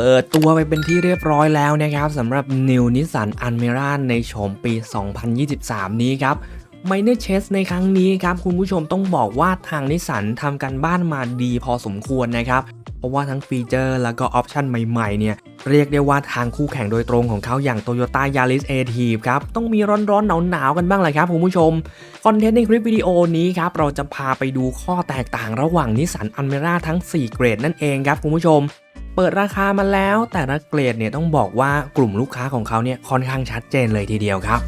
ปิดตัวไปเป็นที่เรียบร้อยแล้วนะครับสำหรับ New Nissan Almera ในโฉมปี 2023 นี้ครับ m i n o r Chase ในครั้งนี้ครับ คุณผู้ชมต้องบอกว่าทางนิสสันทำกันบ้านมาดีพอสมควรนะครับ เพราะว่าทั้งฟีเจอร์แล้วก็ออปชันใหม่ๆเนี่ยเรียกได้ว่าทางคู่แข่งโดยตรงของเขาอย่าง Toyota Yaris a t i v ครับ ต้องมีร้อนๆหนาวๆกันบ้างเลยครับคุณผู้ชม คอนเทนต์ในคลิปวิดีโอนี้ครับ เราจะพาไปดูข้อแตกต่างระหว่างนิสสันอันเมร่าทั้ง 4 เกรดนั่นเองครับคุณผู้ชม เปิดราคามาแล้วแต่ละเกรดเนี่ยต้องบอกว่ากลุ่มลูกค้าของเขาเนี่ยค่อนข้างชัดเจนเลยทีเดียวครับ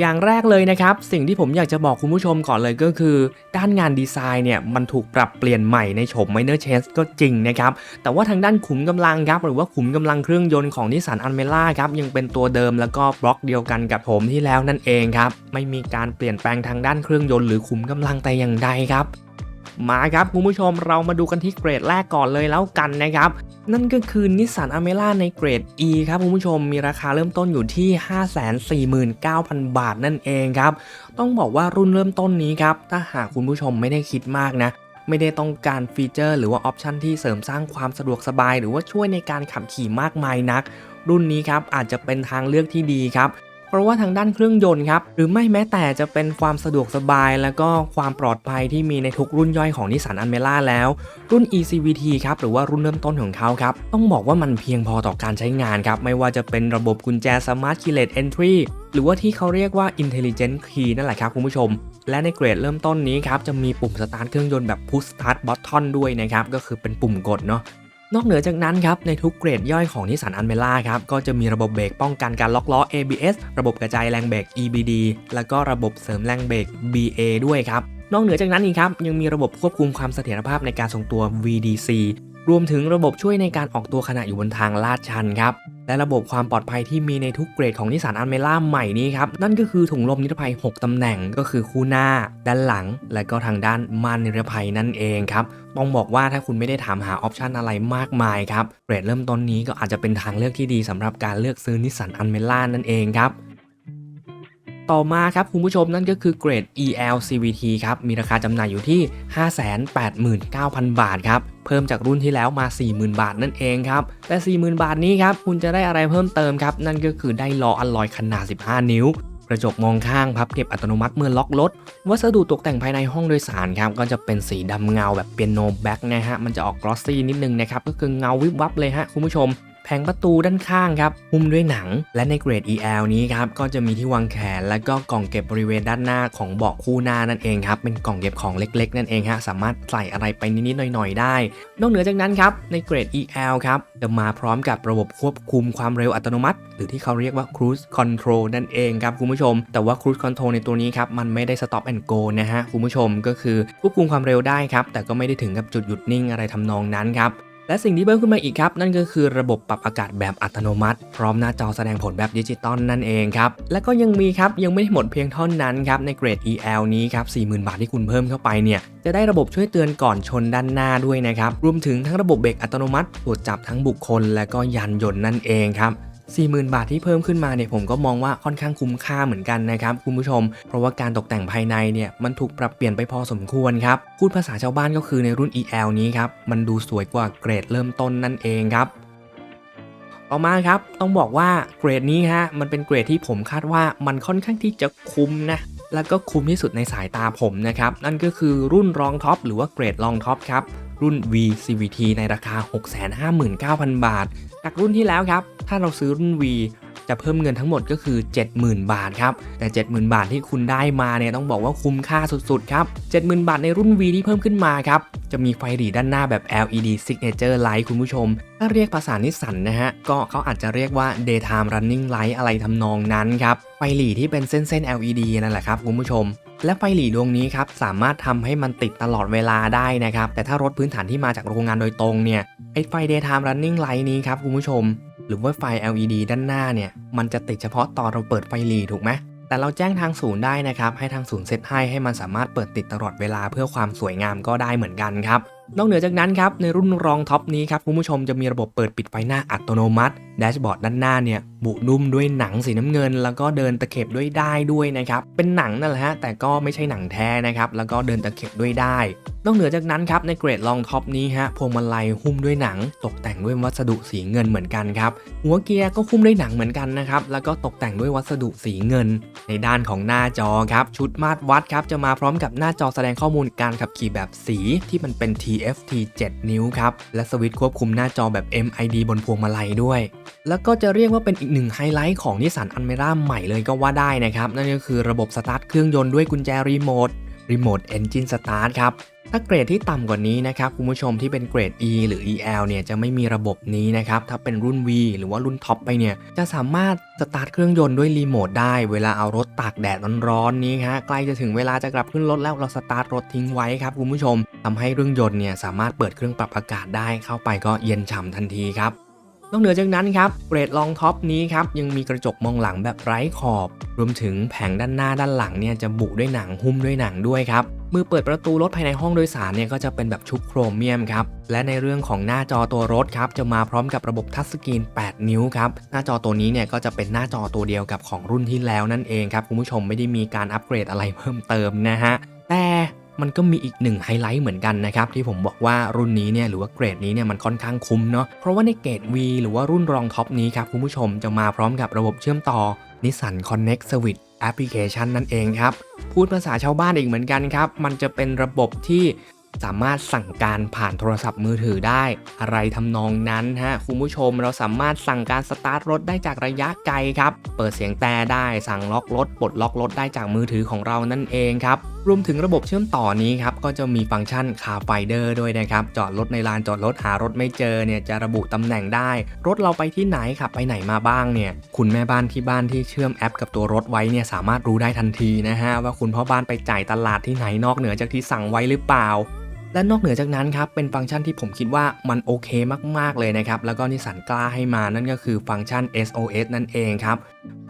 อย่างแรกเลยนะครับ สิ่งที่ผมอยากจะบอกคุณผู้ชมก่อนเลยก็คือ ด้านงานดีไซน์เนี่ยมันถูกปรับเปลี่ยนใหม่ในโฉม Minor Change ก็จริงนะครับ แต่ว่าทางด้านขุมกำลังครับ หรือว่าขุมกำลังเครื่องยนต์ของนิสสันอันเมล่าครับ ยังเป็นตัวเดิมแล้วก็บล็อกเดียวกันกับผมที่แล้วนั่นเองครับ ไม่มีการเปลี่ยนแปลงทางด้านเครื่องยนต์หรือขุมกำลังแต่อย่างใดครับ มาครับคุณผู้ชมเรามาดูกันที่เกรดแรกก่อนเลยแล้วกันนะครับ นั่นก็คือนิสสันอเมร่าในเกรด E ครับคุณผู้ชมมีราคาเริ่มต้นอยู่ที่ 549,000 บาทนั่นเองครับ ต้องบอกว่ารุ่นเริ่มต้นนี้ครับถ้าหากคุณผู้ชมไม่ได้คิดมากนะไม่ได้ต้องการฟีเจอร์หรือว่าออปชันที่เสริมสร้างความสะดวกสบาย หรือว่าช่วยในการขับขี่มากมายนัก รุ่นนี้ครับอาจจะเป็นทางเลือกที่ดีครับ ราะว่าทางด้านเครื่องยนต์ครับหรือไม่แม้แต่จะเป็นความสะดวกสบาย แล้วก็ความปลอดภัยที่มีในทุกรุ่นย่อยของนิสสันอันเมล่าแล้ว รุ่น ECVT ครับหรือว่ารุ่นเริ่มต้นของเขาครับต้องบอกว่ามันเพียงพอต่อการใช้งานครับไม่ว่าจะเป็นระบบกุญแจ Smart Keyless Entry หรือว่าที่เขาเรียกว่า Intelligent Key นั่นแหละครับคุณผู้ชม และในเกรดเริ่มต้นนี้ครับจะมีปุ่มสตาร์ทเครื่องยนต์แบบ Push Start Button ด้วยนะครับก็คือเป็นปุ่มกดเนาะ นอกเหนือจากนั้นครับในทุกเกรดย่อยของนิสสันอันเมล่าครับก็จะมีระบบเบรกป้องกันการล็อกล้อ ABS ระบบกระจายแรงเบรก EBD แล้วก็ระบบเสริมแรงเบรก BA ด้วยครับนอกเหนือจากนั้นอีกครับยังมีระบบควบคุมความเสถียรภาพในการทรงตัว VDC รวมถึงระบบช่วยในการออกตัวขณะอยู่บนทางลาดชันครับ และระบบความปลอดภัยที่มีในทุกเกรดของนิสสันอันเมล่าใหม่นี้ครับ นั่นก็คือถุงลมนิรภัย 6 ตำแหน่งก็คือคู่หน้า ด้านหลัง และก็ทางด้านม่านนิรภัยนั่นเองครับต้องบอกว่าถ้าคุณไม่ได้ถามหาออปชันอะไรมากมายครับเกรดเริ่มต้นนี้ก็อาจจะเป็นทางเลือกที่ดีสำหรับการเลือกซื้อนิสสันอันเมล่านั่นเองครับต่อมาครับคุณผู้ชมนั่นก็คือเกรด EL CVT ครับ มีราคาจำหน่ายอยู่ที่ 589,000 บาทครับ เพิ่มจากรุ่นที่แล้วมา 40,000 บาทนั่นเองครับ แต่ 40,000 บาทนี้ครับคุณจะได้อะไรเพิ่มเติมครับ นั่นก็คือได้ล้ออัลลอยขนาด 15 นิ้ว กระจกมองข้างพับเก็บอัตโนมัติเมื่อล็อกรถ วัสดุตกแต่งภายในห้องโดยสารครับ ก็จะเป็นสีดำเงาแบบเปียโนแบ็กนะฮะ มันจะออกกลอสซี่นิดนึงนะครับ ก็คือเงาวิบวับเลยฮะคุณผู้ชม แผงประตูด้านข้างครับหุ้มด้วยหนัง และในเกรด EL นี้ครับก็จะมีที่วางแขน และก็กล่องเก็บบริเวณด้านหน้าของเบาะคู่หน้านั่นเองครับเป็นกล่องเก็บของเล็กๆ นั่นเองฮะสามารถใส่อะไรไปนิดๆหน่อยๆได้ นอกเหนือจากนั้นครับในเกรด EL ครับจะมาพร้อมกับระบบควบคุมความเร็วอัตโนมัติ หรือที่เขาเรียกว่า Cruise Control นั่นเองครับคุณผู้ชม แต่ว่า Cruise Control ในตัวนี้ครับมันไม่ได้ Stop and Go นะฮะคุณผู้ชมก็คือควบคุมความเร็วได้ครับแต่ก็ไม่ได้ถึงกับจุดหยุดนิ่งอะไรทำนองนั้นครับ และสิ่งที่เพิ่มขึ้นมาอีกครับ นั่นก็คือระบบปรับอากาศแบบอัตโนมัติ พร้อมหน้าจอแสดงผลแบบดิจิตอลนั่นเองครับ และก็ยังมีครับ ยังไม่ได้หมดเพียงเท่านั้นครับ ในเกรด EL นี้ครับ 40,000 บาทที่คุณเพิ่มเข้าไปเนี่ย จะได้ระบบช่วยเตือนก่อนชนด้านหน้าด้วยนะครับ รวมถึงทั้งระบบเบรกอัตโนมัติตรวจจับทั้งบุคคล และก็ยานยนต์นั่นเองครับ 40,000 บาทที่เพิ่มขึ้นมาเนี่ยผมก็มองว่าค่อนข้างคุ้มค่าเหมือนกันนะครับคุณผู้ชม เพราะว่าการตกแต่งภายในเนี่ยมันถูกปรับเปลี่ยนไปพอสมควรครับพูดภาษาชาวบ้านก็คือในรุ่น EL นี้ครับมันดูสวยกว่าเกรดเริ่มต้นนั่นเองครับต่อมาครับต้องบอกว่าเกรดนี้ฮะมันเป็นเกรดที่ผมคาดว่ามันค่อนข้างที่จะคุ้มนะแล้วก็คุ้มที่สุดในสายตาผมนะครับนั่นก็คือรุ่นรองท็อปหรือว่าเกรดรองท็อปครับรุ่น V CVT ในราคา 659,000 บาท จากรุ่นที่แล้วครับ ถ้าเราซื้อรุ่น V จะเพิ่มเงินทั้งหมดก็คือ 70,000 บาทครับ แต่ 70,000 บาทที่คุณได้มาเนี่ยต้องบอกว่าคุ้มค่าสุดๆ ครับ 70,000 บาทในรุ่น V ที่เพิ่มขึ้นมาครับ จะมีไฟหรี่ด้านหน้าแบบ LED Signature Light คุณผู้ชม ถ้าเรียกภาษานิสสันนะฮะ ก็เขาอาจจะเรียกว่า Daytime Running Light อะไรทำนองนั้นครับ ไฟหรี่ที่เป็นเส้นๆ LED นั่นแหละครับคุณผู้ชม และไฟหลีดวงนี้ครับสามารถทำให้มันติดตลอดเวลาได้นะครับ แต่ถ้ารถพื้นฐานที่มาจากโรงงานโดยตรงเนี่ยไอไฟ Daytime Running Light นี้ครับคุณผู้ชม หรือว่าไฟ LED ด้านหน้าเนี่ยมันจะติดเฉพาะตอนเราเปิดไฟหลีถูกไหมแต่เราแจ้งทางศูนย์ได้นะครับให้ทางศูนย์เซตให้ให้มันสามารถเปิดติดตลอดเวลาเพื่อความสวยงามก็ได้เหมือนกันครับ นอกเหนือจากนั้นครับในรุ่นรองท็อปนี้ครับคุณผู้ชมจะมีระบบเปิดปิดไฟหน้าอัตโนมัติแดชบอร์ดด้านหน้าเนี่ยบุนุ่มด้วยหนังสีน้ำเงิน แล้วก็เดินตะเข็บด้วยได้ด้วยนะครับเป็นหนังนั่นแหละฮะแต่ก็ไม่ใช่หนังแท้นะครับแล้วก็เดินตะเข็บด้วยได้ นอกเหนือจากนั้นครับในเกรดลองท็อปนี้ฮะพวงมาลัยหุ้มด้วยหนัง ตกแต่งด้วยวัสดุสีเงินเหมือนกันครับหัวเกียร์ก็หุ้มด้วยหนังเหมือนกันนะครับแล้วก็ตกแต่งด้วยวัสดุสีเงิน ในด้านของหน้าจอครับชุดมาตรวัดครับจะมาพร้อมกับหน้าจอแสดงข้อมูลการขับขี่แบบสีที่มันเป็น TFT 7 นิ้วครับ และสวิตช์ควบคุมหน้าจอแบบ MID บนพวงมาลัยด้วย แล้วก็จะเรียกว่าเป็นอีกหนึ่งไฮไลท์ของนิสสันอันเมร่าใหม่เลยก็ว่าได้นะครับ นั่นก็คือระบบสตาร์ทเครื่องยนต์ด้วยกุญแจรีโมทรีโมทเอนจินสตาร์ทครับ ถ้าเกรดที่ต่ำกว่านี้นะครับคุณผู้ชมที่เป็นเกรด E หรือ EL เนี่ยจะไม่มีระบบนี้นะครับถ้าเป็นรุ่น V หรือว่ารุ่นท็อปไปเนี่ยจะสามารถสตาร์ทเครื่องยนต์ด้วยรีโมทได้เวลาเอารถตากแดดร้อนๆนี้ฮะใกล้จะถึงเวลาจะกลับขึ้นรถแล้วเราสตาร์ทรถทิ้งไว้ครับคุณผู้ชมทำให้เครื่องยนต์เนี่ยสามารถเปิดเครื่องปรับอากาศได้เข้าไปก็เย็นฉ่ำทันทีครับนอกเหนือจากนั้นครับเกรดลองท็อปนี้ครับยังมีกระจกมองหลังแบบไร้ขอบ รวมถึงแผงด้านหน้าด้านหลังเนี่ยจะบุด้วยหนังหุ้มด้วยหนังด้วยครับ มือเปิดประตูรถภายในห้องโดยสารเนี่ยก็จะเป็นแบบชุบโครเมียมครับและในเรื่องของหน้าจอตัวรถครับจะมาพร้อมกับระบบทัชสกรีน 8 นิ้วครับหน้าจอตัวนี้เนี่ยก็จะเป็นหน้าจอตัวเดียวกับของรุ่นที่แล้วนั่นเองครับคุณผู้ชมไม่ได้มีการอัปเกรดอะไรเพิ่มเติมนะฮะแต่มันก็มีอีกหนึ่งไฮไลท์เหมือนกันนะครับ ที่ผมบอกว่ารุ่นนี้เนี่ยหรือว่าเกรดนี้เนี่ยมันค่อนข้างคุ้มเนาะเพราะว่าในเกรด V หรือว่ารุ่นรองท็อปนี้ครับคุณผู้ชมจะมาพร้อมกับระบบเชื่อมต่อ Nissan Connect แอปพลิเคชันนั่นเองครับ พูดภาษาชาวบ้านอีกเหมือนกันครับ มันจะเป็นระบบที่สามารถสั่งการผ่านโทรศัพท์มือถือได้ อะไรทำนองนั้นฮะคุณผู้ชมเราสามารถสั่งการสตาร์ทรถได้จากระยะไกลครับ เปิดเสียงแต่ได้สั่งล็อกรถปลดล็อกรถได้จากมือถือของเรานั่นเองครับ รวมถึงระบบเชื่อมต่อนี้ครับก็จะมีฟังก์ชัน Car Finder ด้วยนะครับ จอดรถในลานจอดรถหารถไม่เจอเนี่ยจะระบุตำแหน่งได้ รถเราไปที่ไหนขับไปไหนมาบ้างเนี่ย คุณแม่บ้านที่บ้านที่เชื่อมแอป กับตัวรถไว้เนี่ยสามารถรู้ได้ทันทีนะฮะว่าคุณพ่อบ้านไปจ่ายตลาดที่ไหนนอกเหนือจากที่สั่งไว้หรือเปล่าและนอกเหนือจากนั้นครับ เป็นฟังก์ชันที่ผมคิดว่ามันโอเคมาก ๆ เลยนะครับ แล้วก็นิสันกล้าให้มานั่นก็คือฟังก์ชัน SOS นั่นเองครับ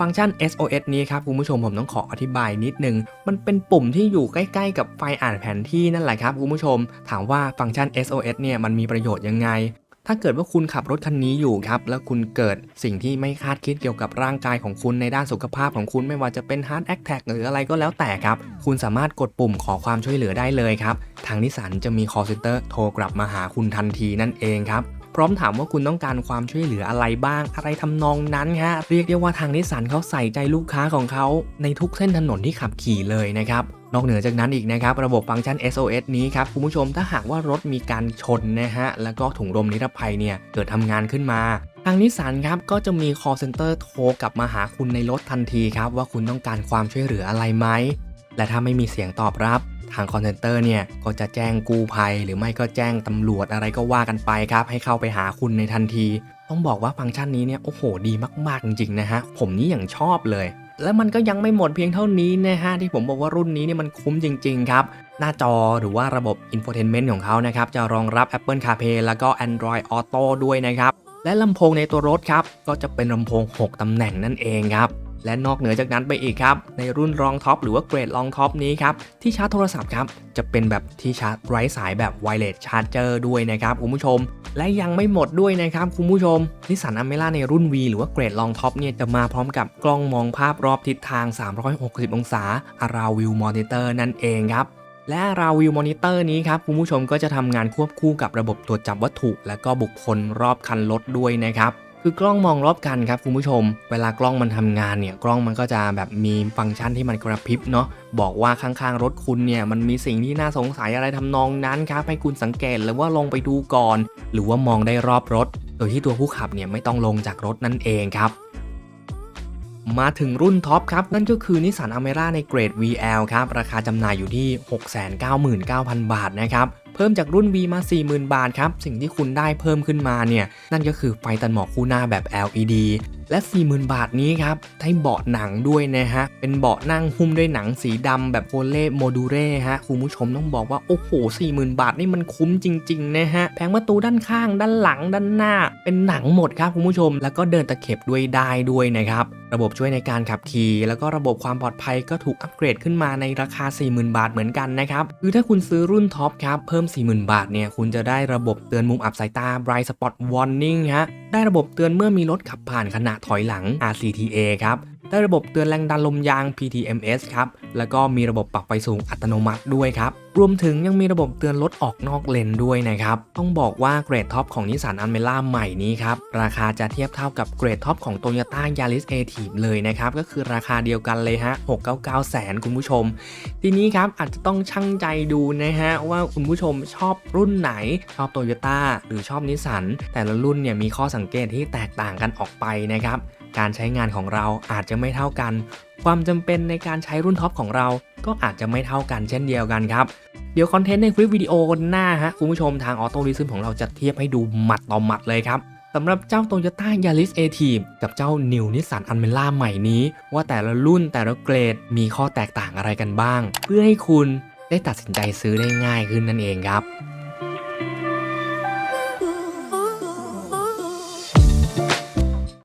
ฟังก์ชัน SOS นี้ครับคุณผู้ชมผมต้องขออธิบายนิดนึง มันเป็นปุ่มที่อยู่ใกล้ๆ กับไฟอ่านแผนที่นั่นแหละครับคุณผู้ชม ถามว่าฟังก์ชัน SOS เนี่ยมันมีประโยชน์ยังไง ถ้าเกิดว่าคุณขับรถคันนี้อยู่ครับ แล้วคุณเกิดสิ่งที่ไม่คาดคิดเกี่ยวกับร่างกายของคุณในด้านสุขภาพของคุณไม่ว่าจะเป็น Heart Attack หรืออะไรก็แล้วแต่ครับ คุณสามารถกดปุ่มขอความช่วยเหลือได้เลยครับ ทางนิสสันจะมี call center โทรกลับมาหาคุณทันทีนั่นเองครับ พร้อมถามว่าคุณต้องการความช่วยเหลืออะไรบ้าง อะไรทำนองนั้นฮะเรียกได้ว่าทางนิสสันเขาใส่ใจลูกค้าของเขาในทุกเส้นถนนที่ขับขี่เลยนะครับนอกเหนือจากนั้นอีกนะครับ ระบบฟังก์ชัน SOS นี้ครับ คุณผู้ชมถ้าหากว่ารถมีการชนนะฮะ แล้วก็ถุงลมนิรภัยเนี่ย เกิดทำงานขึ้นมา ทางนิสสันครับ ก็จะมี call center โทรกลับมาหาคุณในรถทันทีครับ ว่าคุณต้องการความช่วยเหลืออะไรไหม และถ้าไม่มีเสียงตอบรับ ทางคอนเซนเตอร์เนี่ยก็จะแจ้งกู้ภัย หรือไม่ก็แจ้งตำรวจอะไรก็ว่ากันไปครับให้เข้าไปหาคุณในทันที ต้องบอกว่าฟังก์ชันนี้เนี่ยโอ้โหดีมากๆจริงๆนะฮะผมนี่อย่างชอบเลยและมันก็ยังไม่หมดเพียงเท่านี้นะฮะที่ผมบอกว่ารุ่นนี้เนี่ยมันคุ้มจริง ๆ ครับ หน้าจอหรือว่าระบบ infotainment ของเขานะครับ จะรองรับ Apple CarPlay แล้วก็ Android Auto ด้วยนะครับ และลำโพงในตัวรถครับ ก็จะเป็นลำโพง 6ตำแหน่งนั่นเองครับ และนอกเหนือจากนั้นไปอีกครับ ในรุ่นรองท็อปหรือว่าเกรดรองท็อปนี้ครับที่ชาร์จโทรศัพท์ครับจะเป็นแบบที่ชาร์จไร้สายแบบไวเลสชาร์จเจอร์ด้วยนะครับคุณผู้ชม และยังไม่หมดด้วยนะครับคุณผู้ชมนิสสันอเมร่าในรุ่น V หรือว่าเกรดรองท็อปเนี่ยจะมาพร้อมกับกล้องมองภาพรอบทิศทาง 360 องศา Around View Monitor นั่นเองครับและ Around View Monitor นี้ครับคุณผู้ชมก็จะทำงานควบคู่กับระบบตรวจจับวัตถุ และก็บุคคลรอบคันรถด้วยนะครับ คือกล้องมองรอบคันครับคุณผู้ชม เวลากล้องมันทำงานเนี่ยกล้องมันก็จะแบบมีฟังก์ชันที่มันกระพริบเนาะบอกว่าข้างๆรถคุณเนี่ยมันมีสิ่งที่น่าสงสัยอะไรทำนองนั้นครับให้คุณสังเกตหรือว่าลงไปดูก่อน หรือว่ามองได้รอบรถ โดยที่ตัวผู้ขับเนี่ยไม่ต้องลงจากรถนั่นเองครับมาถึงรุ่นท็อปครับ นั่นก็คือนิสสันอเมร่าในเกรด VL ครับ ราคาจำหน่ายอยู่ที่ 699,000 บาทนะครับ เพิ่มจากรุ่น V มา 40,000 บาทครับ สิ่งที่คุณได้เพิ่มขึ้นมาเนี่ย นั่นก็คือไฟตัดหมอกคู่หน้าแบบ LED และ 40,000 บาทนี้ครับได้เบาะหนังด้วยนะฮะ เป็นเบาะนั่งหุ้มด้วยหนังสีดำแบบโคเล่โมดูเร่ฮะ คุณผู้ชมต้องบอกว่า โอ้โห 40,000 บาทนี่มันคุ้มจริง ๆ นะฮะ แผงประตูด้านข้าง ด้านหลัง ด้านหน้า เป็นหนังหมดครับคุณผู้ชม แล้วก็เดินตะเข็บด้วยได้ด้วยนะครับระบบช่วยในการขับขี่ แล้วก็ระบบความปลอดภัยก็ถูกอัปเกรดขึ้นมาในราคา 40,000 บาทเหมือนกันนะครับคือถ้าคุณซื้อรุ่นท็อปครับเพิ่ม 40,000 บาทเนี่ยคุณจะได้ระบบเตือนมุมอับสายตา Bright Spot Warning ฮะ ได้ระบบเตือนเมื่อมีรถขับผ่านขณะถอยหลัง RCTA ครับ ได้ระบบเตือนแรงดันลมยาง PTMS ครับ แล้วก็มีระบบปรับไฟสูงอัตโนมัติด้วยครับ รวมถึงยังมีระบบเตือนรถออกนอกเลนด้วยนะครับ ต้องบอกว่าเกรดท็อปของนิสสันอันเมล่าใหม่นี้ครับ ราคาจะเทียบเท่ากับเกรดท็อปของ Toyota Yaris a t i v เลยนะครับ ก็คือราคาเดียวกันเลยฮะ 699 แสนคุณผู้ชม ทีนี้ครับอาจจะต้องชั่งใจดูนะฮะว่าคุณผู้ชมชอบรุ่นไหน ชอบโตโยต้าหรือชอบนิสสันแต่ละรุ่นเนี่ยมีข้อสังเกตที่แตกต่างกันออกไปนะครับ การใช้งานของเราอาจจะไม่เท่ากัน ความจำเป็นในการใช้รุ่นท็อปของเราก็อาจจะไม่เท่ากันเช่นเดียวกันครับ เดี๋ยวคอนเทนต์ในคลิปวิดีโอหน้าฮะคุณผู้ชมทางออโต้ลิซึมของเราจะเทียบให้ดูหมัดต่อหมัดเลยครับสำหรับเจ้า Toyota Yaris a t i v กับเจ้า New Nissan Almera ใหม่นี้ ว่าแต่ละรุ่นแต่ละเกรดมีข้อแตกต่างอะไรกันบ้าง เพื่อให้คุณได้ตัดสินใจซื้อได้ง่ายขึ้นนั่นเองครับ